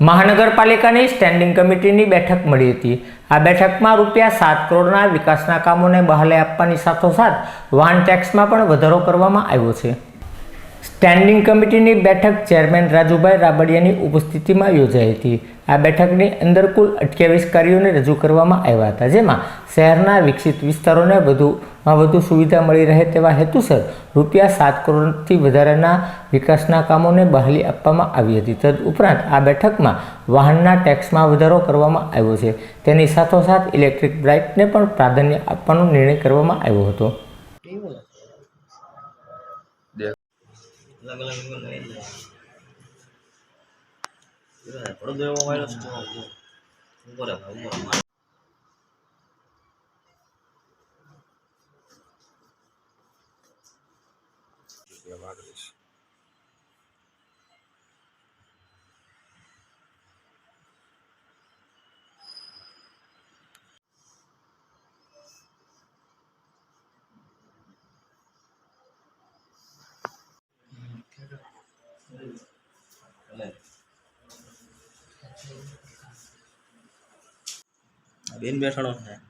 મહાનગરપાલિકાની સ્ટેન્ડિંગ કમિટીની બેઠક મળી હતી. આ બેઠકમાં રૂપિયા સાત કરોડના વિકાસના કામોને બહાલે આપવાની સાથોસાથ વાહન ટેક્સમાં પણ વધારો કરવામાં આવ્યો છે. સ્ટેન્ડિંગ કમિટીની બેઠક ચેરમેન રાજુભાઈ રાબડિયાની ઉપસ્થિતિમાં યોજાઈ હતી. આ બેઠકની અંદર કુલ અઠ્યાવીસ કાર્યોને રજૂ કરવામાં આવ્યા હતા, જેમાં શહેરના વિકસિત વિસ્તારોને વધુમાં વધુ સુવિધા મળી રહે તેવા હેતુસર રૂપિયા સાત કરોડથી વધારાના વિકાસના કામોને બહાલી આપવામાં આવી હતી. તદ ઉપરાંત આ બેઠકમાં વાહનના ટેક્સમાં વધારો કરવામાં આવ્યો છે. તેની સાથોસાથ ઇલેક્ટ્રિક બાઇકને પણ પ્રાધાન્ય આપવાનો નિર્ણય કરવામાં આવ્યો હતો. અલગ અલગ એંગલ લઈ લે પડદો એવો વાયરસ તો ઉપર ઉપર આવે. બેન બેઠાડો છે.